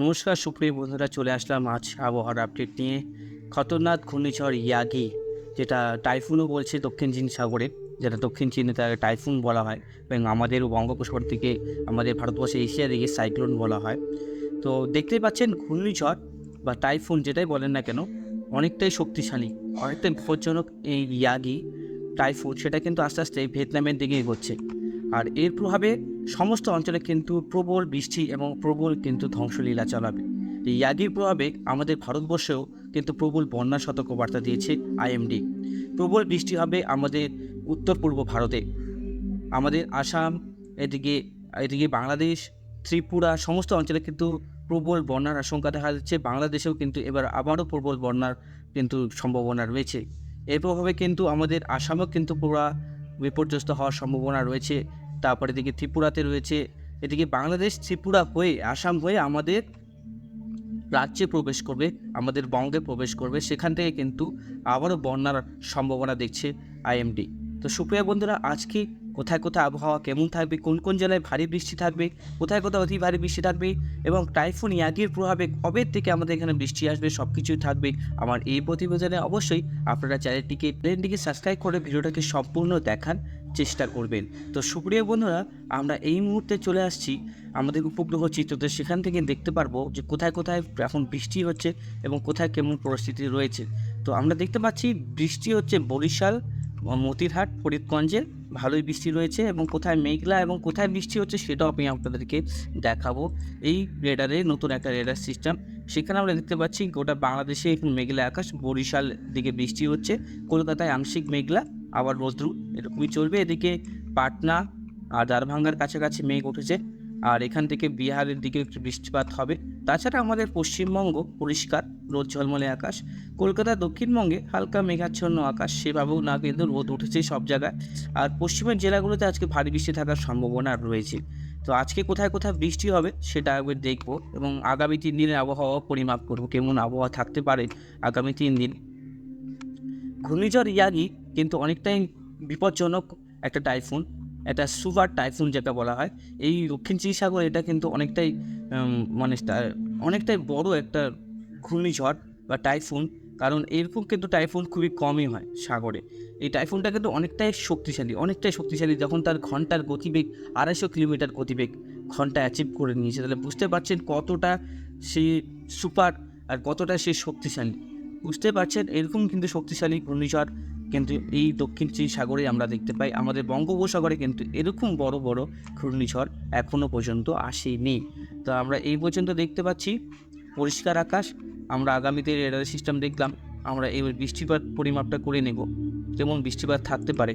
নমস্কার, সুপ্রিয় বন্ধুরা, চলে আসলাম আজ আবহাওয়ার আপডেট নিয়ে। খতরনাক ঘূর্ণিঝড় ইয়াগি, যেটা টাইফুনও বলছে দক্ষিণ চীন সাগরে, যেটা দক্ষিণ চীনে তার টাইফুন বলা হয় এবং আমাদের বঙ্গোপসাগর থেকে আমাদের ভারতবর্ষে এশিয়া দিকে সাইক্লোন বলা হয়। তো দেখতেই পাচ্ছেন, ঘূর্ণিঝড় বা টাইফুন যেটাই বলেন না কেন, অনেকটাই শক্তিশালী, অনেকটাই বিপজ্জনক এই ইয়াগি টাইফুন সেটা কিন্তু আস্তে আস্তে ভিয়েতনামের দিকে এগোচ্ছে। আর এর প্রভাবে সমস্ত অঞ্চলে কিন্তু প্রবল বৃষ্টি এবং প্রবল কিন্তু ধ্বংসলীলা চালাবে। এই ইয়াগির প্রভাবে আমাদের ভারতবর্ষেও কিন্তু প্রবল বন্যা সতর্কবার্তা দিয়েছে আইএমডি। প্রবল বৃষ্টি হবে আমাদের উত্তর পূর্ব ভারতে। আমাদের আসাম, এদিকে এদিকে বাংলাদেশ, ত্রিপুরা সমস্ত অঞ্চলে কিন্তু প্রবল বন্যার আশঙ্কা দেখা যাচ্ছে। বাংলাদেশেও কিন্তু এবার আবারও প্রবল বন্যার কিন্তু সম্ভাবনা রয়েছে। এর প্রভাবে কিন্তু আমাদের আসামেও কিন্তু পুরা বিপর্যস্ত হওয়ার সম্ভাবনা রয়েছে। তারপরে এদিকে ত্রিপুরাতে রয়েছে, এদিকে বাংলাদেশ, ত্রিপুরা হয়ে, আসাম হয়ে আমাদের রাজ্যে প্রবেশ করবে, আমাদের বঙ্গে প্রবেশ করবে। সেখান থেকে কিন্তু আবারও বন্যার সম্ভাবনা দেখছে আইএমডি। তো সুপ্রিয়া বন্ধুরা, আজকে কোথায় কোথায় আবহাওয়া কেমন থাকবে, কোন কোন জেলায় ভারী বৃষ্টি থাকবে, কোথায় কোথায় অতি ভারী বৃষ্টি থাকবে এবং টাইফুন ইয়াগির প্রভাবে কবে থেকে আমাদের এখানে বৃষ্টি আসবে সব কিছুই থাকবে আমার এই প্রতিবেদনে অবশ্যই আপনারা চ্যানেলটিকে প্লেনটিকে সাবস্ক্রাইব করে ভিডিওটাকে সম্পূর্ণ দেখার চেষ্টা করবেন। তো সুপ্রিয় বন্ধুরা, আমরা এই মুহূর্তে চলে আসছি আমাদের উপগ্রহ চিত্রতে সেখান থেকে দেখতে পারব যে কোথায় কোথায় এখন বৃষ্টি হচ্ছে এবং কোথায় কেমন পরিস্থিতি রয়েছে। তো আমরা দেখতে পাচ্ছি বৃষ্টি হচ্ছে বরিশাল, মতিরহাট ফরিদগঞ্জে ভালোই বৃষ্টি রয়েছে এবং কোথায় মেঘলা এবং কোথায় বৃষ্টি হচ্ছে সেটাও আমি আপনাদেরকে দেখাবো। এই রেডারে নতুন একটা রেডার সিস্টেম সেখানে আমরা দেখতে পাচ্ছি গোটা বাংলাদেশে এখন মেঘলা আকাশ, বরিশাল দিকে বৃষ্টি হচ্ছে, কলকাতায় আংশিক মেঘলা, আবার রোদ্রু এরকমই চলবে। এদিকে পাটনা আর দারভাঙ্গার কাছাকাছি মেঘ উঠেছে। আর এখান থেকে বিহারের দিকে একটু বৃষ্টিপাত হবে। তাছাড়া আমাদের পশ্চিমবঙ্গ পরিষ্কার, রোদ ঝলমলে আকাশ। কলকাতা দক্ষিণবঙ্গে হালকা মেঘাচ্ছন্ন আকাশ, সেভাবেও না কিন্তু রোদ উঠেছে সব জায়গায়। আর পশ্চিমের জেলাগুলোতে আজকে ভারী বৃষ্টি থাকার সম্ভাবনা রয়েছে। তো আজকে কোথায় কোথায় বৃষ্টি হবে সেটা একবার দেখব এবং আগামী তিন দিনের আবহাওয়া পরিমাপ করব, কেমন আবহাওয়া থাকতে পারে আগামী তিন দিন। ঘূর্ণিঝড় ইয়াগি কিন্তু অনেকটাই বিপজ্জনক একটা টাইফুন। একটা সুপার টাইফুন যেটা বলা হয়, এই দক্ষিণ চীন সাগর এটা কিন্তু অনেকটাই মানে অনেকটাই বড় একটা ঘূর্ণিঝড় বা টাইফুন, কারণ এরকম কিন্তু টাইফুন খুবই কমই হয় সাগরে। এই টাইফুনটা কিন্তু অনেকটাই শক্তিশালী অনেকটাই শক্তিশালী যখন তার ঘণ্টার গতিবেগ, আড়াইশো কিলোমিটার গতিবেগ ঘণ্টা অ্যাচিভ করে নিয়েছে, তাহলে বুঝতে পারছেন কতটা সে সুপার আর কতটা সে শক্তিশালী। বুঝতে পারছেন এরকম কিন্তু শক্তিশালী ঘূর্ণিঝড় কিন্তু এই দক্ষিণ চীন সাগরে আমরা দেখতে পাই, আমাদের বঙ্গোপসাগরে কিন্তু এরকম বড় বড় ঘূর্ণিঝড় এখনও পর্যন্ত আসেনি। তো আমরা এই পর্যন্ত দেখতে পাচ্ছি, পরিষ্কার আকাশ, আমরা আগামীতে রেডার সিস্টেম দেখলাম, আমরা এই বৃষ্টিপাত পরিমাপটা করে নেব, যেমন বৃষ্টিপাত থাকতে পারে।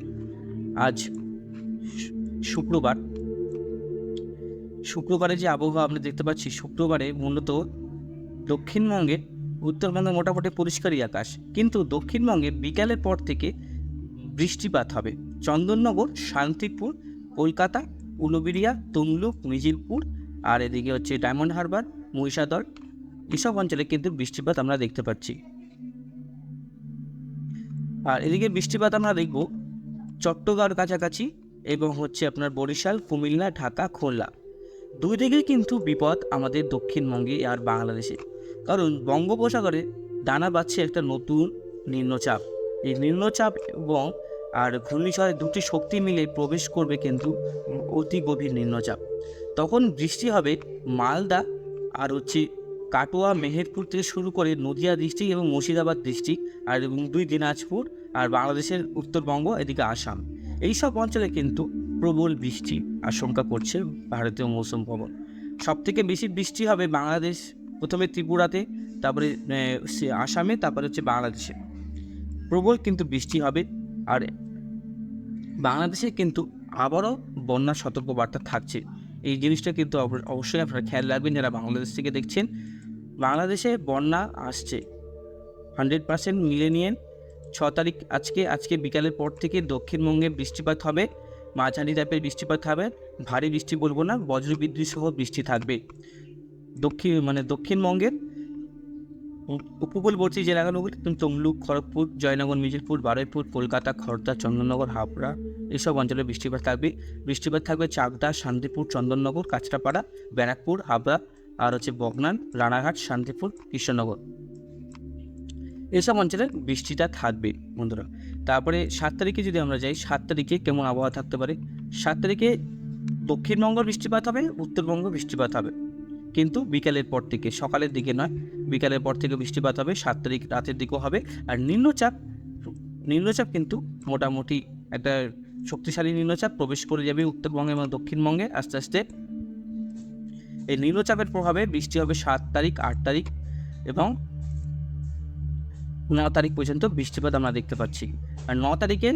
আজ শুক্রবার, শুক্রবারে যে আবহাওয়া আমরা দেখতে পাচ্ছি, শুক্রবারে মূলত দক্ষিণবঙ্গে উত্তরবঙ্গে মোটামুটি পরিষ্কারই আকাশ। কিন্তু দক্ষিণবঙ্গে বিকালের পর থেকে বৃষ্টিপাত হবে। চন্দননগর, শান্তিপুর, কলকাতা, উলুবেড়িয়া, তমলুক, মিজিলপুর আর এদিকে হচ্ছে ডায়মন্ড হারবার, মহিষাদল এসব অঞ্চলে কিন্তু বৃষ্টিপাত আমরা দেখতে পাচ্ছি। আর এদিকে বৃষ্টিপাত আমরা দেখব চট্টগ্রাম কাছাকাছি এবং হচ্ছে আপনার বরিশাল, কুমিল্লা, ঢাকা, খুলনা। দুই দিকেই কিন্তু বিপদ আমাদের দক্ষিণবঙ্গে আর বাংলাদেশে। কারণ বঙ্গোপসাগরে দানা বাচ্ছে একটা নতুন নিম্নচাপ। এই নিম্নচাপ এবং আর ঘূর্ণিঝড়ের দুটি শক্তি মিলে প্রবেশ করবে কিন্তু অতি গভীর নিম্নচাপ। তখন বৃষ্টি হবে মালদা আর হচ্ছে কাটোয়া, মেহেরপুর থেকে শুরু করে নদিয়া ডিস্ট্রিক্ট এবং মুর্শিদাবাদ ডিস্ট্রিক্ট আর এবং দুই দিনাজপুর আর বাংলাদেশের উত্তরবঙ্গ, এদিকে আসাম। এই সব অঞ্চলে কিন্তু প্রবল বৃষ্টি আশঙ্কা করছে ভারতীয় মৌসুম ভবন। সব থেকে বেশি বৃষ্টি হবে বাংলাদেশ প্রথমে ত্রিপুরাতে, তারপরে আসামে, তারপরে হচ্ছে বাংলাদেশে। প্রবল কিন্তু বৃষ্টি হবে, আর বাংলাদেশে কিন্তু আবারও বন্যার সতর্কবার্তা থাকছে। এই জিনিসটা কিন্তু অবশ্যই আপনারা খেয়াল রাখবেন, যারা বাংলাদেশ থেকে দেখছেন। বাংলাদেশে বন্যা আসছে। হান্ড্রেড পার্সেন্ট মিলে নিয়ে ছ তারিখ আজকে আজকে বিকালের পর থেকে দক্ষিণবঙ্গে বৃষ্টিপাত হবে, মাঝারি টাইপের বৃষ্টিপাত হবে, ভারী বৃষ্টি বলব না বজ্রবিদ্যুৎ সহ বৃষ্টি থাকবে। দক্ষিণ মানে দক্ষিণবঙ্গের উপকূলবর্তী জেলাগুলো যেমন তমলুক, খড়গপুর, জয়নগর মিজিরপুর বারুইপুর, কলকাতা খড়দা চন্দননগর, হাবড়া এইসব অঞ্চলে বৃষ্টিপাত থাকবে। বৃষ্টিপাত থাকবে চাকদা, শান্তিপুর, চন্দননগর, কাঁচরাপাড়া, ব্যারাকপুর, হাবড়া আর হচ্ছে বগনান, রানাঘাট, শান্তিপুর, কৃষ্ণনগর। এসব অঞ্চলে বৃষ্টিটা থাকবে বন্ধুরা। তারপরে সাত তারিখে যদি আমরা যাই, সাত তারিখে কেমন আবহাওয়া থাকতে পারে? সাত তারিখে দক্ষিণবঙ্গ বৃষ্টিপাত হবে উত্তরবঙ্গ বৃষ্টিপাত হবে। কিন্তু বিকালের পর থেকে, সকালের দিকে নয়, বিকালের পর থেকে বৃষ্টিপাত হবে, সাত তারিখ রাতের দিকেও হবে। আর নিম্নচাপ নিম্নচাপ কিন্তু মোটামুটি একটা শক্তিশালী নিম্নচাপ, প্রবেশ করে যাবে উত্তরবঙ্গে এবং দক্ষিণবঙ্গে আস্তে আস্তে। এই নিম্নচাপের প্রভাবে বৃষ্টি হবে সাত তারিখ, আট তারিখ এবং ন তারিখ পর্যন্ত বৃষ্টিপাত আমরা দেখতে পাচ্ছি। আর ন তারিখে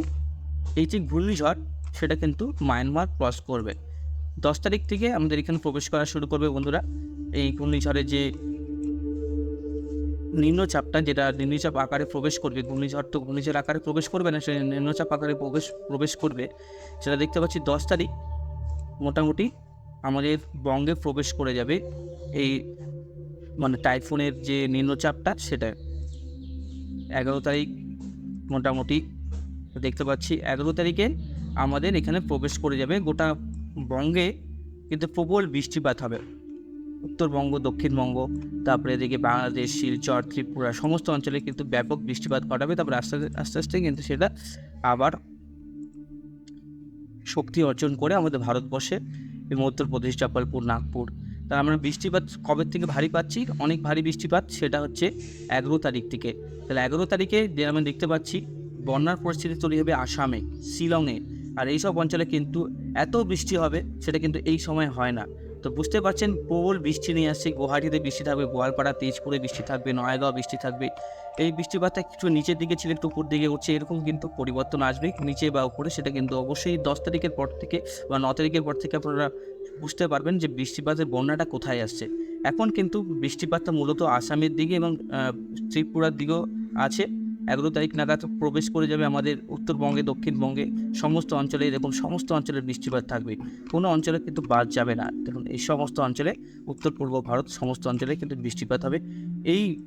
এই যে ঘূর্ণিঝড়, সেটা কিন্তু মায়ানমার ক্রস করবে। দশ তারিখ থেকে আমাদের এখানে প্রবেশ করা শুরু করবে বন্ধুরা। এই ঘূর্ণিঝড়ের যে নিম্নচাপটা, যেটা নিম্নচাপ আকারে প্রবেশ করবে, ঘূর্ণিঝড় তো ঘূর্ণিঝড় আকারে প্রবেশ করবে না, সে নিম্নচাপ আকারে প্রবেশ প্রবেশ করবে। সেটা দেখতে পাচ্ছি দশ তারিখ মোটামুটি আমাদের বঙ্গে প্রবেশ করে যাবে এই মানে টাইফুনের যে নিম্নচাপটা, সেটা। এগারো তারিখ মোটামুটি দেখতে পাচ্ছি। এগারো তারিখে আমাদের এখানে প্রবেশ করে যাবে গোটা বঙ্গে কিন্তু প্রবল বৃষ্টিপাত হবে। উত্তরবঙ্গ, দক্ষিণবঙ্গ, তারপরে এদিকে বাংলাদেশ, শিলচর, ত্রিপুরা সমস্ত অঞ্চলে কিন্তু ব্যাপক বৃষ্টিপাত ঘটাবে। তারপরে আস্তে আস্তে আস্তে কিন্তু সেটা আবার শক্তি অর্জন করে আমাদের ভারতবর্ষে এবং উত্তরপ্রদেশ জব্বলপুর নাগপুর। তার আমরা বৃষ্টিপাত কবে থেকে ভারী পাচ্ছি? অনেক ভারী বৃষ্টিপাত, সেটা হচ্ছে এগারো তারিখ থেকে। তাহলে এগারো তারিখে আমরা দেখতে পাচ্ছি, বন্যার পরিস্থিতি তৈরি হবে আসামে, শিলংয়ে। আর এইসব অঞ্চলে কিন্তু এত বৃষ্টি হবে, সেটা কিন্তু এই সময় হয় না। তো বুঝতে পারছেন, প্রবল বৃষ্টি নিয়ে আসছে, গুয়াহাটিতে বৃষ্টি থাকবে, গোয়ালপাড়া, তেজপুরে বৃষ্টি থাকবে, নয়াগাঁও বৃষ্টি থাকবে। এই বৃষ্টিপাতটা কিছু নিচের দিকে ছিল, একটু উপর দিকে উঠছে, এরকম কিন্তু পরিবর্তন আসবে, নিচে বা উপরে, সেটা কিন্তু অবশ্যই দশ তারিখের পর থেকে বা ন তারিখের পর থেকে আপনারা বুঝতে পারবেন যে বৃষ্টিপাতের বন্যাটা কোথায় আসছে। এখন কিন্তু বৃষ্টিপাতটা মূলত আসামের দিকে এবং ত্রিপুরার দিকেও আছে। এগারো তারিখ নাগাদ প্রবেশ করে যাবে আমাদের উত্তরবঙ্গে, দক্ষিণবঙ্গে, সমস্ত অঞ্চলে, এরকম সমস্ত অঞ্চলের বৃষ্টিপাত থাকবে। কোনো অঞ্চলে কিন্তু বাদ যাবে না। দেখুন, এই সমস্ত অঞ্চলে, উত্তর, পূর্ব ভারত, সমস্ত অঞ্চলে কিন্তু বৃষ্টিপাত হবে। এই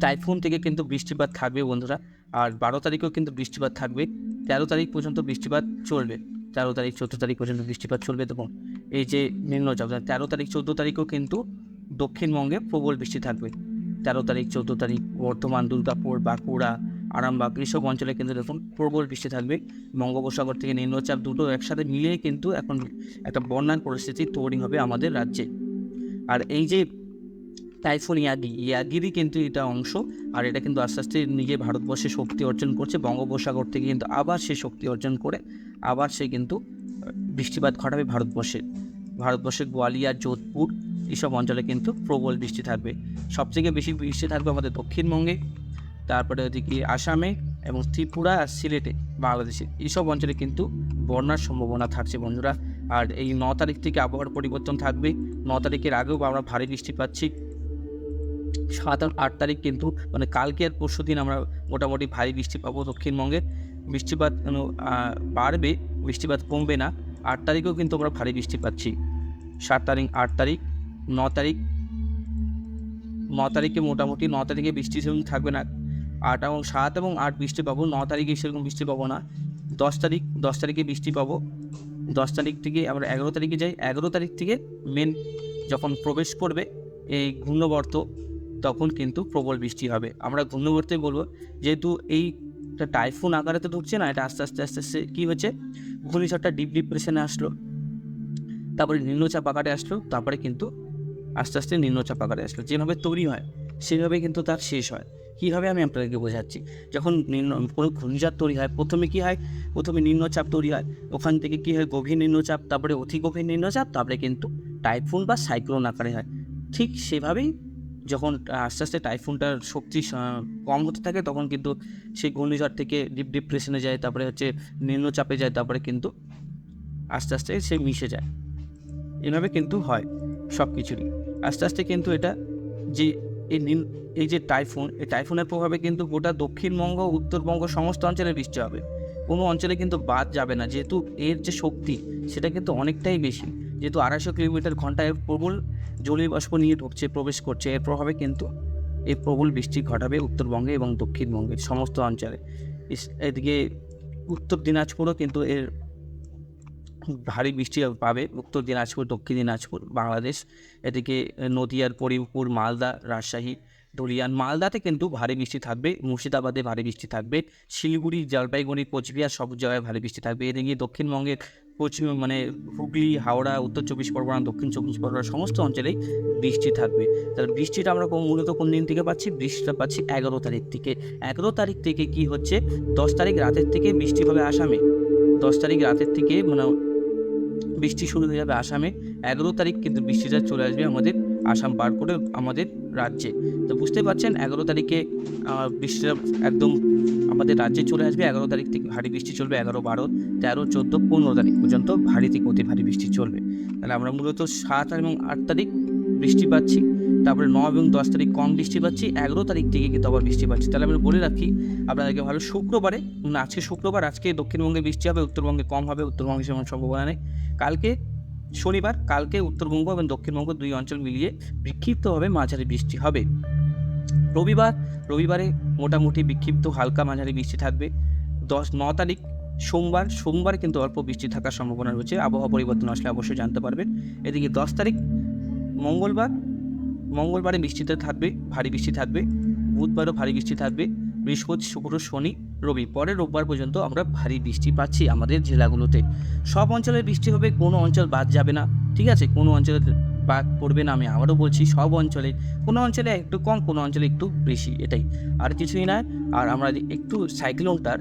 টাইফুন থেকে কিন্তু বৃষ্টিপাত থাকবে বন্ধুরা। আর বারো তারিখেও কিন্তু বৃষ্টিপাত থাকবে। তেরো তারিখ পর্যন্ত বৃষ্টিপাত চলবে। তেরো তারিখ, চোদ্দ তারিখ পর্যন্ত বৃষ্টিপাত চলবে। তখন এই যে নিম্নচাপ, তেরো তারিখ, চোদ্দ তারিখও কিন্তু দক্ষিণবঙ্গে প্রবল বৃষ্টি থাকবে। তেরো তারিখ, চোদ্দ তারিখ, বর্ধমান, দুর্গাপুর, বাঁকুড়া, আরামবাগ এইসব অঞ্চলে কিন্তু দেখুন প্রবল বৃষ্টি থাকবে। বঙ্গোপসাগর থেকে নিম্নচাপ দুটো একসাথে মিলিয়ে কিন্তু এখন একটা বন্যার পরিস্থিতি তৈরি হবে আমাদের রাজ্যে। আর এই যে টাইফুন ইয়াগি, ইয়াগিরই কিন্তু এটা অংশ। আর এটা কিন্তু আস্তে আস্তে নিজে ভারতবর্ষে শক্তি অর্জন করছে, বঙ্গোপসাগর থেকে কিন্তু আবার সে শক্তি অর্জন করে, আবার সে কিন্তু বৃষ্টিপাত ঘটাবে ভারতবর্ষে। ভারতবর্ষের গোয়ালিয়র, যোধপুর এইসব অঞ্চলে কিন্তু প্রবল বৃষ্টি থাকবে। সবথেকে বেশি বৃষ্টি থাকবে আমাদের দক্ষিণবঙ্গে, তারপরে ওদিকে আসামে এবং ত্রিপুরা আর সিলেটে বাংলাদেশে। এইসব অঞ্চলে কিন্তু বন্যার সম্ভাবনা থাকছে বন্ধুরা। আর এই ন তারিখ থেকে আবহাওয়ার পরিবর্তন থাকবে। ন তারিখের আগেও আমরা ভারী বৃষ্টি পাচ্ছি। সাত আর আট তারিখ কিন্তু মানে কালকে আর পরশু দিন আমরা মোটামুটি ভারী বৃষ্টি পাবো দক্ষিণবঙ্গে। বৃষ্টিপাত বাড়বে, বৃষ্টিপাত কমবে না। আট তারিখেও কিন্তু আমরা ভারী বৃষ্টি পাচ্ছি। সাত তারিখ, আট তারিখ। ন তারিখ। ন তারিখে মোটামুটি ন তারিখে বৃষ্টি সেরকম থাকবে না। আট এবং সাত এবং আট বৃষ্টি পাবো। ন তারিখে সেরকম বৃষ্টি পাবো না। দশ তারিখ, দশ তারিখে বৃষ্টি পাবো। দশ তারিখ থেকে আমরা এগারো তারিখে যাই। এগারো তারিখ থেকে মেন যখন প্রবেশ করবে এই ঘূর্ণবর্ত, তখন কিন্তু প্রবল বৃষ্টি হবে। আমরা ঘূর্ণবর্তে বলব, যেহেতু এই টাইফুন আকারে তো ঢুকছে না, এটা আস্তে আস্তে আস্তে আস্তে কী হচ্ছে? ঘূর্ণিঝড়টা ডিপ ডিপ্রেশনে আসলো। তারপরে নিম্নচাপ আকারে আসলো। তারপরে কিন্তু আস্তে আস্তে নিম্নচাপ আকারে আসলো। যেভাবে তৈরি হয় সেভাবে কিন্তু তার শেষ হয়। কীভাবে আমি আপনাদেরকে বোঝাচ্ছি? যখন নিম্ন, কোনো ঘূর্ণিঝড় তৈরি হয়, প্রথমে কী হয়? প্রথমে নিম্নচাপ তৈরি হয়। ওখান থেকে কী হয়? গভীর নিম্নচাপ, তারপরে অতি গভীর নিম্নচাপ, তারপরে কিন্তু টাইফুন বা সাইক্লোন আকারে হয়। ঠিক সেভাবেই যখন আস্তে আস্তে টাইফুনটার শক্তি কম হতে থাকে, তখন কিন্তু সেই ঘূর্ণিঝড় থেকে ডিপ ডিপ্রেশনে যায়, তারপরে হচ্ছে নিম্নচাপে যায়, তারপরে কিন্তু আস্তে আস্তে সে মিশে যায়। এভাবে কিন্তু হয় সব কিছুরই আস্তে আস্তে কিন্তু এটা যে এই নিম এই যে টাইফুন, এই টাইফুনের প্রভাবে কিন্তু গোটা দক্ষিণবঙ্গ, উত্তরবঙ্গ সমস্ত অঞ্চলে বৃষ্টি হবে। কোনো অঞ্চলে কিন্তু বাদ যাবে না, যেহেতু এর যে শক্তি, সেটা কিন্তু অনেকটাই বেশি। যেহেতু আড়াইশো কিলোমিটার ঘন্টায় প্রবল জলীয় বাষ্প নিয়ে ঢুকছে, প্রবেশ করছে, এর প্রভাবে কিন্তু এই প্রবল বৃষ্টি ঘটাবে উত্তরবঙ্গে এবং দক্ষিণবঙ্গের সমস্ত অঞ্চলে। এদিকে উত্তর দিনাজপুরও কিন্তু এর ভারী বৃষ্টি পাবে। উত্তর দিনাজপুর, দক্ষিণ দিনাজপুর, বাংলাদেশ। এদিকে নদিয়ার পরিপুর মালদা, রাজশাহী ধুলিয়ান মালদাতে কিন্তু ভারী বৃষ্টি থাকবে, মুর্শিদাবাদে ভারী বৃষ্টি থাকবে, শিলিগুড়ি, জলপাইগুড়ি, কোচবিহার সব জায়গায় ভারী বৃষ্টি থাকবে। এদিকে দক্ষিণবঙ্গের পশ্চিম মানে হুগলি, হাওড়া, উত্তর চব্বিশ পরগনা, দক্ষিণ চব্বিশ পরগনা সমস্ত অঞ্চলেই বৃষ্টি থাকবে। তাহলে বৃষ্টিটা আমরা মূলত কোন দিন থেকে পাচ্ছি? বৃষ্টিটা পাচ্ছি এগারো তারিখ থেকে। এগারো তারিখ থেকে কি হচ্ছে? দশ তারিখ রাতের থেকে বৃষ্টি হবে আসামে। দশ তারিখ রাতের থেকে মানে বৃষ্টি শুরু হয়ে যাবে আসামে। এগারো তারিখ কিন্তু বৃষ্টিটা চলে আসবে আমাদের আসাম পার করে আমাদের রাজ্যে। তো বুঝতে পারছেন, এগারো তারিখে বৃষ্টিটা একদম আমাদের রাজ্যে চলে আসবে। এগারো তারিখ থেকে ভারী বৃষ্টি চলবে এগারো, বারো, তেরো, চোদ্দ, পনেরো তারিখ পর্যন্ত ভারী থেকে অতি ভারী বৃষ্টি চলবে। তাহলে আমরা মূলত সাত এবং আট তারিখ বৃষ্টি পাচ্ছি, তারপরে নয় এবং দশ তারিখ কম বৃষ্টি পাচ্ছি, এগারো তারিখ থেকে কিন্তু আবার বৃষ্টি পাচ্ছি। তাহলে আমি বলে রাখি, আপনাদেরকে ভালো শুক্রবারে আজকে শুক্রবার, আজকে দক্ষিণবঙ্গে বৃষ্টি হবে, উত্তরবঙ্গে কম হবে, উত্তরবঙ্গে সেমন সম্ভাবনা নেই। কালকে শনিবার, কালকে উত্তরবঙ্গ এবং দক্ষিণবঙ্গ দুই অঞ্চল মিলিয়ে বিক্ষিপ্তভাবে মাঝারি বৃষ্টি হবে। রবিবার, রবিবারে মোটামুটি বিক্ষিপ্ত হালকা মাঝারি বৃষ্টি থাকবে। দশ, ন তারিখ সোমবার সোমবার কিন্তু অল্প বৃষ্টি থাকার সম্ভাবনা রয়েছে। আবহাওয়া পরিবর্তন আসলে অবশ্যই জানতে পারবেন। এদিকে দশ তারিখ মঙ্গলবার, মঙ্গলবারে বৃষ্টিতে থাকবে, ভারী বৃষ্টি থাকবে, বুধবারও ভারী বৃষ্টি থাকবে, বৃহস্পতি, শুক্র, শনি, রবি, পরের রোববার পর্যন্ত আমরা ভারী বৃষ্টি পাচ্ছি আমাদের জেলাগুলোতে। সব অঞ্চলে বৃষ্টি হবে, কোনো অঞ্চল বাদ যাবে না, ঠিক আছে? কোনো অঞ্চলে বাদ পড়বে না, আমি আবারও বলছি সব অঞ্চলে, কোনো অঞ্চলে একটু কম, কোনো অঞ্চলে একটু বেশি, এটাই। আর কিছুই নয় আর আমরা একটু সাইক্লোনটার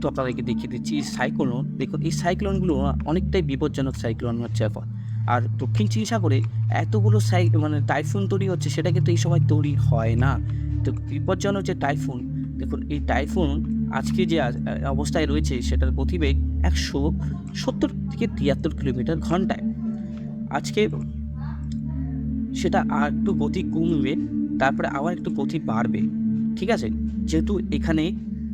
তো আপনাদেরকে দেখিয়ে দিচ্ছি, এই সাইক্লোন, দেখুন, এই সাইক্লোনগুলো অনেকটাই বিপজ্জনক সাইক্লোন হচ্ছে এখন। আর দক্ষিণ চীন সাগরে এতগুলো সাই মানে টাইফুন তৈরি হচ্ছে, সেটা কিন্তু এই সময় তৈরি হয় না। তো বিপজ্জনক যে টাইফুন দেখুন, এই টাইফুন আজকে যে অবস্থায় রয়েছে, সেটার গতিবেগ একশো সত্তর থেকে তিয়াত্তর কিলোমিটার ঘন্টায়। আজকে সেটা আর একটু গতি কমবে, তারপরে আবার একটু গতি বাড়বে, ঠিক আছে? যেহেতু এখানে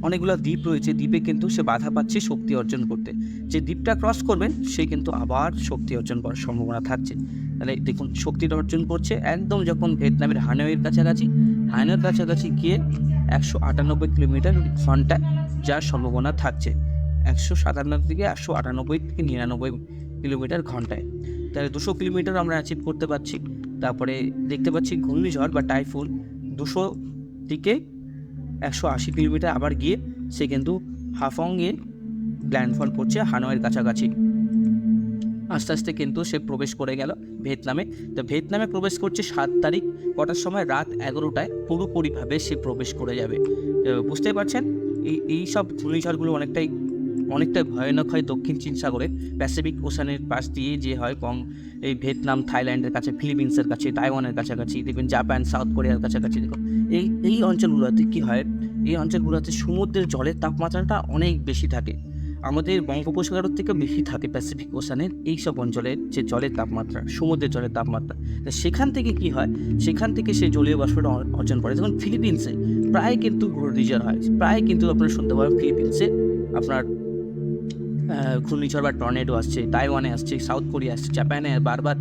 অনেকগুলো দ্বীপ রয়েছে, দ্বীপে কিন্তু সে বাধা পাচ্ছে শক্তি অর্জন করতে। যে দ্বীপটা ক্রস করবেন, সে কিন্তু আবার শক্তি অর্জন করার সম্ভাবনা থাকছে। তাহলে দেখুন, শক্তিটা অর্জন করছে একদম যখন ভিয়েতনামের হানয়ের কাছাকাছি। হানয়ের কাছাকাছি গিয়ে একশো আটানব্বই কিলোমিটার ঘন্টায় যার সম্ভাবনা থাকছে। একশো সাতান্ন থেকে একশো আটানব্বই থেকে নিরানব্বই কিলোমিটার ঘন্টায়। তাহলে দুশো কিলোমিটার আমরা অ্যাচিভ করতে পারছি। তারপরে দেখতে পাচ্ছি ঘূর্ণিঝড় বা টাইফুন দুশো থেকে একশো আশি কিলোমিটার আবার গিয়ে সে কিন্তু হাফংয়ে ল্যান্ডফল করছে, হানয়ের কাছাকাছি। আস্তে আস্তে কিন্তু সে প্রবেশ করে গেল ভিয়েতনামে। তো ভিয়েতনামে প্রবেশ করছে সাত তারিখ, কটার সময় রাত এগারোটায় পুরোপুরিভাবে সে প্রবেশ করে যাবে। বুঝতে পারছেন, এই এই সব ঘূর্ণিঝড়গুলো অনেকটাই অনেকটাই ভয়ানক হয় দক্ষিণ চীন সাগরে। প্যাসিফিক ওশানের পাশ দিয়ে যে হয় কং, এই ভিয়েতনাম, থাইল্যান্ডের কাছে, ফিলিপিন্সের কাছে, তাইওয়ানের কাছাকাছি, দেখবেন জাপান, সাউথ কোরিয়ার কাছাকাছি, দেখুন। এই এই অঞ্চলগুলোতে কী হয়, এই অঞ্চলগুলোতে সমুদ্রের জলের তাপমাত্রাটা অনেক বেশি থাকে। আমাদের বঙ্গোপসাগরের থেকে বেশি থাকে প্যাসিফিক ওশানের এই সব অঞ্চলের যে জলের তাপমাত্রা, সমুদ্রের জলের তাপমাত্রা। তা সেখান থেকে কি হয়, সেখান থেকে সে জলীয় বাষ্পটা অর্জন করে। যেমন ফিলিপিন্সে প্রায় কিন্তু ঘূর্ণিঝড় হয়। প্রায় কিন্তু আপনারা শুনতে পাবেন ফিলিপিন্সে আপনার ঘূর্ণিঝড় বা টর্নেডো আসছে, তাইওয়ানে আসছে, সাউথ কোরিয়া আসছে, জাপানে বারবার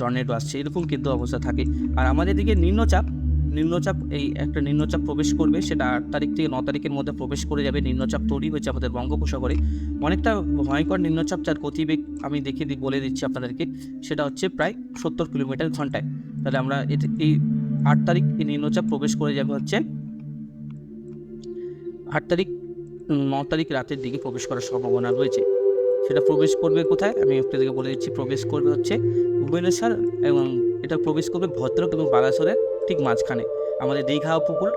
টর্নেডো আসছে, এরকম কিন্তু অবস্থা থাকে। আর আমাদের দিকে নিম্নচাপ নিম্নচাপ এই একটা নিম্নচাপ প্রবেশ করবে, সেটা আট তারিখ থেকে ন তারিখের মধ্যে প্রবেশ করে যাবে, নিম্নচাপ তৈরি হয়েছে আমাদের বঙ্গোপসাগরে। অনেকটা ভয়ঙ্কর নিম্নচাপ যার গতিবেগ আমি দেখিয়ে দিই বলে দিচ্ছি আপনাদেরকে, সেটা হচ্ছে প্রায় সত্তর কিলোমিটার ঘন্টায়। তাহলে আমরা এই আট তারিখ এই নিম্নচাপ প্রবেশ করে যাবে হচ্ছে আট তারিখ ন তারিখ রাতের দিকে প্রবেশ করার সম্ভাবনা রয়েছে। সেটা প্রবেশ করবে কোথায়? আমি আপনাদেরকে বলে দিচ্ছি, প্রবেশ করবে হচ্ছে ভুবনেশ্বর এবং এটা প্রবেশ করবে ভদ্রক এবং বালাসরের ঠিক মাঝখানে। আমাদের দীঘা উপকূল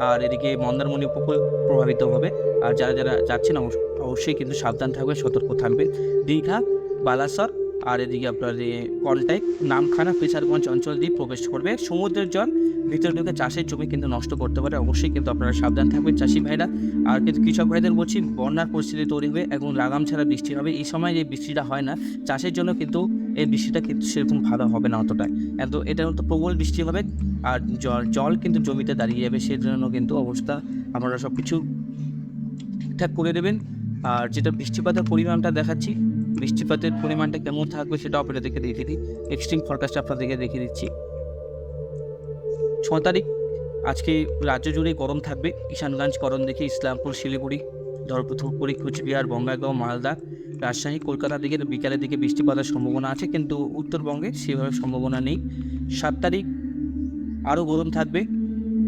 আর এদিকে মন্দারমণি উপকূল প্রভাবিত হবে। আর যারা যারা যাচ্ছেন অবশ্য- অবশ্যই কিন্তু সাবধান থাকবে সতর্ক থাকবে দীঘা, বালাসর আর এদিকে আপনার যে কন্টাইক নামখানা ফিশারগঞ্জ অঞ্চল দিয়ে প্রবেশ করবে। সমুদ্রের জল, ভিতরে ঢুকে চাষের জমি কিন্তু নষ্ট করতে পারে। অবশ্যই কিন্তু আপনারা সাবধান থাকবেন চাষি ভাইরা। আর কিন্তু কৃষক ভাইদের বলছি, বন্যার পরিস্থিতি তৈরি হবে এবং লাগাম ছাড়া বৃষ্টি হবে। এই সময় যে বৃষ্টিটা হয় না। চাষের জন্য কিন্তু এই বৃষ্টিটা কিন্তু সেরকম ভালো হবে না অতটাই এত, এটা তো প্রবল বৃষ্টি হবে। আর জল জল কিন্তু জমিতে দাঁড়িয়ে যাবে। সেই জন্য কিন্তু অবস্থা আপনারা সব কিছু ঠিকঠাক করে দেবেন। আর যেটা বৃষ্টিপাতের পরিমাণটা দেখাচ্ছি বৃষ্টিপাতের পরিমাণটা কেমন থাকবে সেটা আপনাদেরকে দেখে দিই। এক্সট্রিম ফরকাস্ট আপনাদেরকে দেখে দিচ্ছি। ছ তারিখ, আজকে রাজ্য জুড়ে গরম থাকবে। কিষানগঞ্জ করণ দেখে ইসলামপুর, শিলিগুড়ি, ধর্মপুর কুচবিহার বঙ্গাইগাঁও, মালদা, রাজশাহী, কলকাতার দিকে, বিকালের দিকে বৃষ্টিপাতের সম্ভাবনা আছে, কিন্তু উত্তরবঙ্গে সেভাবে সম্ভাবনা নেই। সাত তারিখ, আরও গরম থাকবে,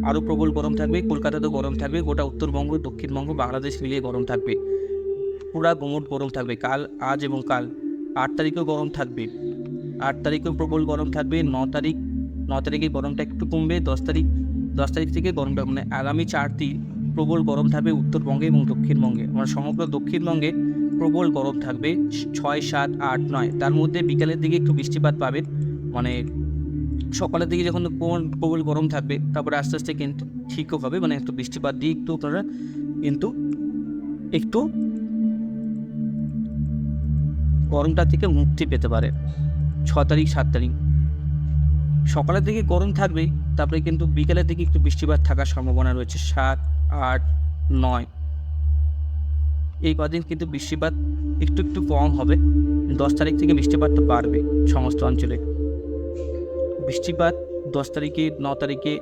আরও প্রবল গরম থাকবে, কলকাতাতেও গরম থাকবে, গোটা উত্তরবঙ্গ, দক্ষিণবঙ্গ, বাংলাদেশ মিলিয়ে গরম থাকবে। পুরা গোমট গরম থাকবে। কাল, আজ এবং কাল। আট তারিখেও গরম থাকবে। আট তারিখেও প্রবল গরম থাকবে। ন তারিখ, ন তারিখে গরমটা একটু কমবে। দশ তারিখ দশ তারিখ থেকে গরমটা মানে আগামী চার দিন প্রবল গরম থাকবে উত্তরবঙ্গে এবং দক্ষিণবঙ্গে। মানে সমগ্র দক্ষিণবঙ্গে প্রবল গরম থাকবে ছয়, সাত, আট, নয়। তার মধ্যে বিকালের দিকে একটু বৃষ্টিপাত পাবেন মানে সকালের দিকে যখন প্রবল- গরম থাকবে, তারপরে আস্তে আস্তে কিন্তু ঠিকও হবে। মানে একটু বৃষ্টিপাত দিয়ে একটু আপনারা কিন্তু একটু গরমটা থেকে মুক্তি পেতে পারে। ছ তারিখ, সাত তারিখ। সকালের দিকে গরম থাকবে, তারপরে কিন্তু বিকেলের দিকে একটু বৃষ্টিপাত থাকার সম্ভাবনা রয়েছে, সাত, আট, নয়। এই কদিন কিন্তু বৃষ্টিপাত একটু একটু কম হবে, দশ তারিখ থেকে বৃষ্টিপাতটা বাড়বে সমস্ত অঞ্চলে। বৃষ্টিপাত দশ তারিখে, ন তারিখে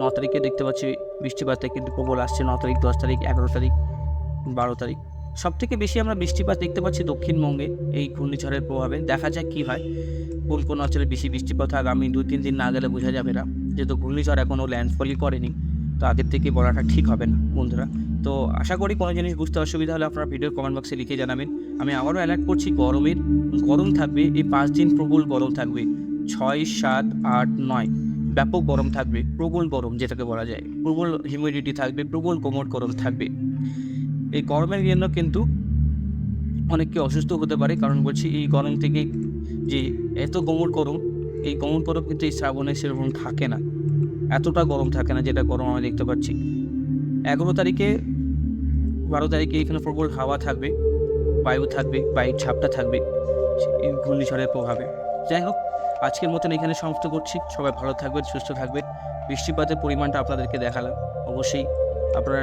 ন তারিখে দেখতে পাচ্ছি বৃষ্টিপাতটা কিন্তু প্রবল আসছে, ন তারিখ, দশ তারিখ, এগারো তারিখ, বারো তারিখ। সব থেকে বেশি আমরা বৃষ্টিপাত দেখতে পাচ্ছি দক্ষিণবঙ্গে এই ঘূর্ণিঝড়ের প্রভাবে। দেখা যাক কী হয়। কোন কোন অঞ্চলে বেশি বৃষ্টিপাত হয় আগামী দুই, তিন দিন না গেলে বোঝা যাবে না। যেহেতু ঘূর্ণিঝড় এখনও ল্যান্ডফলই করেনি, তো আগের থেকে বলাটা ঠিক হবে না, বন্ধুরা। তো আশা করি কোনো জিনিস বুঝতে অসুবিধা হলে আপনারা ভিডিওর কমেন্ট বক্সে লিখে জানাবেন। আমি আবারও অ্যালার্ট করছি, গরমের, গরম থাকবে, এই পাঁচ দিন প্রবল গরম থাকবে। ছয়, সাত, আট, নয়, ব্যাপক গরম থাকবে, প্রবল গরম যেটাকে বলা যায়। প্রবল হিউমিডিটি থাকবে, প্রবল কোমর গরম থাকবে। এই গরমের জন্য কিন্তু অনেককে অসুস্থ হতে পারে, কারণ বলছি এই গরম থেকে যে এত কোমর গরম এই কোমর গরম কিন্তু এই শ্রাবণে সেরকম থাকে না। এতটা গরম থাকে না যেটা গরম আমরা দেখতে পাচ্ছি। এগারো তারিখে, বারো তারিখে এখানে প্রবল হাওয়া থাকবে, বায়ু থাকবে, বায়ুর ছাপটা থাকবে, এই ঘূর্ণিঝড়ের প্রভাবে। যাই হোক, আজকের মতন এখানে সমাপ্ত করছি। সবাই ভালো থাকবেন, সুস্থ থাকবেন। বৃষ্টিপাতের পরিমাণটা আপনাদেরকে দেখালাম। অবশ্যই আপনারা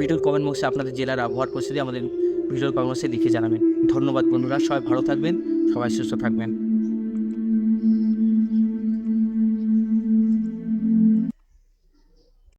ভিডিওর কমেন্ট বক্সে আপনাদের জেলার আবহাওয়ার পরিস্থিতি আমাদের ভিডিওর কমেন্ট বক্সে লিখে জানাবেন। ধন্যবাদ বন্ধুরা, সবাই ভালো থাকবেন, সবাই সুস্থ থাকবেন।